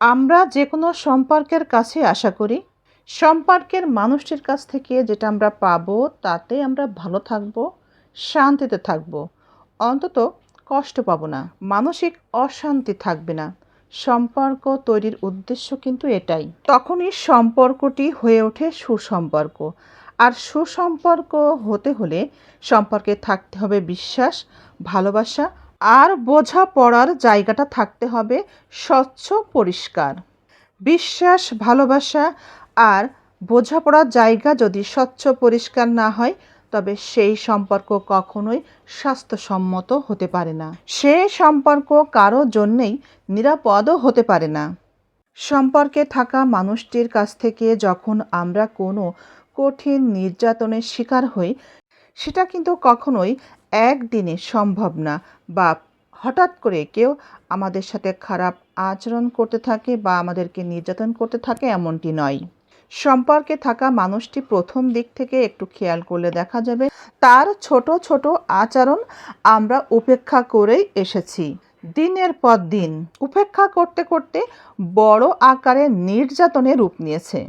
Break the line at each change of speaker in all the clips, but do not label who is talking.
আমরা যে কোনো সম্পর্কের কাছে আশা করি, সম্পর্কের মানুষটির কাছ থেকে যেটা আমরা পাবো, তাতে আমরা ভালো থাকব, শান্তিতে থাকব। অন্তত কষ্ট পাবো না, মানসিক অশান্তি থাকবে না। সম্পর্ক তৈরির উদ্দেশ্য কিন্তু এটাই। তখনই সম্পর্কটি হয়ে ওঠে সুসম্পর্ক। আর সুসম্পর্ক হতে হলে সম্পর্কে থাকতে হবে বিশ্বাস, ভালোবাসা আর বোঝাপড়ার জায়গাটা থাকতে হবে স্বচ্ছ, পরিষ্কার। বিশ্বাস, ভালোবাসা আর বোঝাপড়ার জায়গা যদি স্বচ্ছ, পরিষ্কার না হয়, তবে সেই সম্পর্ক কখনোই স্বাস্থ্যসম্মত হতে পারে না। সে সম্পর্ক কারও জন্যেই নিরাপদও হতে পারে না। সম্পর্কে থাকা মানুষটির কাছ থেকে যখন আমরা কোনো কঠিন নির্যাতনের শিকার হই, সেটা কিন্তু কখনোই একদিনে সম্ভব না বা হঠাৎ করে কেউ আমাদের সাথে খারাপ আচরণ করতে থাকে বা আমাদেরকে নির্যাতন করতে থাকে এমনটি নয়। সম্পর্কে থাকা মানুষটি প্রথম দিক থেকে একটু খেয়াল করলে দেখা যাবে তার ছোট ছোট আচরণ আমরা উপেক্ষা করেই এসেছি। দিনের পর দিন উপেক্ষা করতে করতে বড় আকারে নির্যাতনে রূপ নিয়েছে।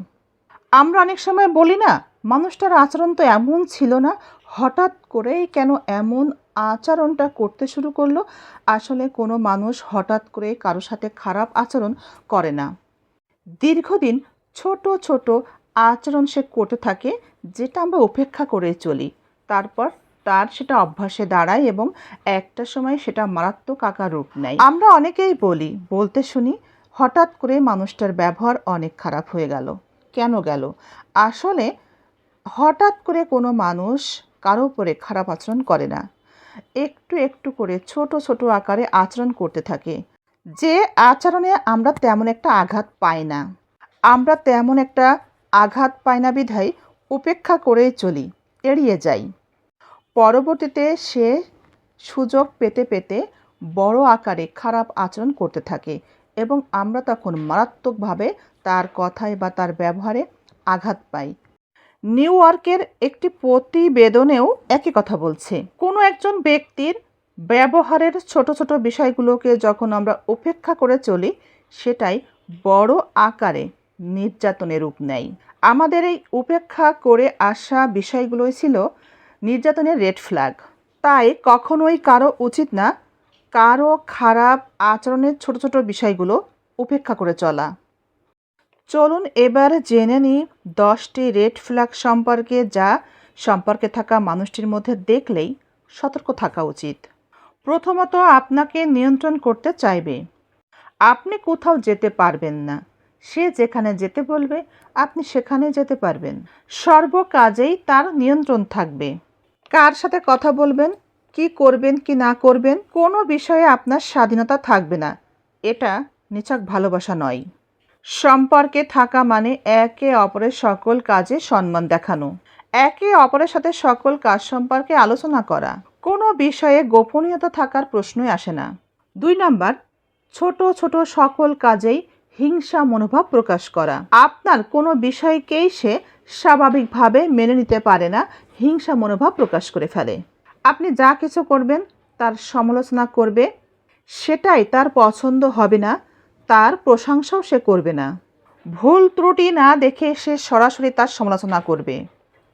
আমরা অনেক সময় বলি না মানুষটার আচরণ তো এমন ছিল না, হঠাৎ করেই কেন এমন আচরণটা করতে শুরু করল? আসলে কোনো মানুষ হঠাৎ করে কারোর সাথে খারাপ আচরণ করে না। দীর্ঘদিন ছোট ছোট আচরণ সে করতে থাকে, যেটা আমরা উপেক্ষা করে চলি। তারপর তার সেটা অভ্যাসে দাঁড়ায় এবং একটা সময় সেটা মারাত্মক আকার রূপ নেয়। আমরা অনেকেই বলি, বলতে শুনি, হঠাৎ করে মানুষটার ব্যবহার অনেক খারাপ হয়ে গেল। কেন গেল? আসলে হঠাৎ করে কোনো মানুষ কারও উপরে খারাপ আচরণ করে না। একটু একটু করে ছোট ছোট আকারে আচরণ করতে থাকে। যে আচরণে আমরা তেমন একটা আঘাত পাই না। আমরা তেমন একটা আঘাত পাই না বিধায় উপেক্ষা করেই চলি, এড়িয়ে যাই। পরবর্তীতে সে সুযোগ পেতে পেতে বড় আকারে খারাপ আচরণ করতে থাকে এবং আমরা তখন মারাত্মকভাবে তার কথায় বা তার ব্যবহারে আঘাত পাই। নিউ ইয়র্কের একটি প্রতিবেদনেও একই কথা বলছে। কোনো একজন ব্যক্তির ব্যবহারের ছোট ছোট বিষয়গুলোকে যখন আমরা উপেক্ষা করে চলি, সেটাই বড় আকারে নির্যাতনের রূপ নেয়। আমাদের এই উপেক্ষা করে আসা বিষয়গুলোই ছিল নির্যাতনের রেড ফ্ল্যাগ। তাই কখনোই কারও উচিত না কারও খারাপ আচরণের ছোট ছোট বিষয়গুলো উপেক্ষা করে চলা। চলুন এবার জেনে নিই দশটি রেড ফ্ল্যাগ সম্পর্কে, যা সম্পর্কে থাকা মানুষটির মধ্যে দেখলেই সতর্ক থাকা উচিত। প্রথমত, আপনাকে নিয়ন্ত্রণ করতে চাইবে। আপনি কোথাও যেতে পারবেন না। সে যেখানে যেতে বলবে, আপনি সেখানে যেতে পারবেন। সর্ব কাজেই তার নিয়ন্ত্রণ থাকবে। কার সাথে কথা বলবেন, কি করবেন, কি না করবেন, কোনো বিষয়ে আপনার স্বাধীনতা থাকবে না। এটা নিছক ভালোবাসা নয়। সম্পর্কে থাকা মানে একে অপরের সকল কাজে সম্মান দেখানো। একে অপরের সাথে সকল কাজ সম্পর্কে আলোচনা করা। কোনো বিষয়ে গোপনীয়তা থাকার প্রশ্নই আসে না। দুই নাম্বার, ছোট ছোট সকল কাজেই হিংসা মনোভাব প্রকাশ করা। আপনার কোনো বিষয়কেই সে স্বাভাবিকভাবে মেনে নিতে পারে না, হিংসা মনোভাব প্রকাশ করে ফেলে। আপনি যা কিছু করবেন, তার সমালোচনা করবে, সেটাই তার পছন্দ হবে না তার প্রশংসাও সে করবে না। ভুল ত্রুটি না দেখে সে সরাসরি তার সমালোচনা করবে।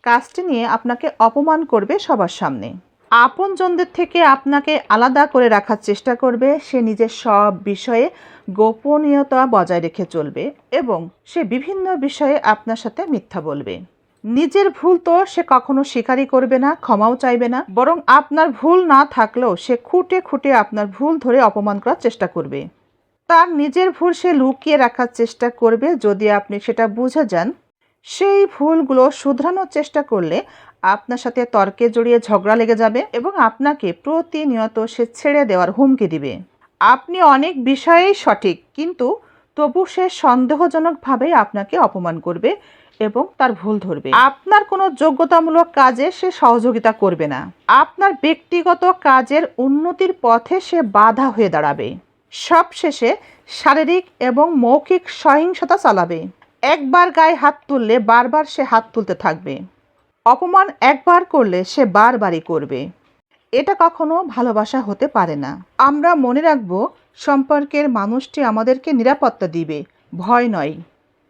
কাজটি নিয়ে আপনাকে অপমান করবে সবার সামনে। আপনজনদের থেকে আপনাকে আলাদা করে রাখার চেষ্টা করবে, সে নিজের সব বিষয়ে গোপনীয়তা বজায় রেখে চলবে এবং সে বিভিন্ন বিষয়ে আপনার সাথে মিথ্যা বলবে। নিজের ভুল তো সে কখনো স্বীকারই করবে না, ক্ষমাও চাইবে না, বরং আপনার ভুল না থাকলেও সে খুঁটে খুঁটে আপনার ভুল ধরে অপমান করার চেষ্টা করবে। তার নিজের ভুল সে লুকিয়ে রাখার চেষ্টা করবে যদি আপনি সেটা বুঝে যান। সেই ভুলগুলো শুধরানোর চেষ্টা করলে আপনার সাথে তর্কে জড়িয়ে ঝগড়া লেগে যাবে এবং আপনাকে প্রতিনিয়ত সে ছেড়ে দেওয়ার হুমকি দিবে। আপনি অনেক বিষয়েই সঠিক, কিন্তু তবু সে সন্দেহজনকভাবেই আপনাকে অপমান করবে এবং তার ভুল ধরবে। আপনার কোনো যোগ্যতামূলক কাজে সে সহযোগিতা করবে না। আপনার ব্যক্তিগত কাজের উন্নতির পথে সে বাধা হয়ে দাঁড়াবে। সবশেষে শারীরিক এবং মৌখিক সহিংসতা চালাবে। একবার গায়ে হাত তুললে বারবার সে হাত তুলতে থাকবে। অপমান একবার করলে সে বারবারই করবে। এটা কখনো ভালোবাসা হতে পারে না। আমরা মনে রাখব, সম্পর্কের মানুষটি আমাদেরকে নিরাপত্তা দিবে, ভয় নয়।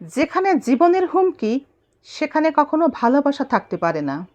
যেখানে জীবনের হুমকি, সেখানে কখনো ভালোবাসা থাকতে পারে না।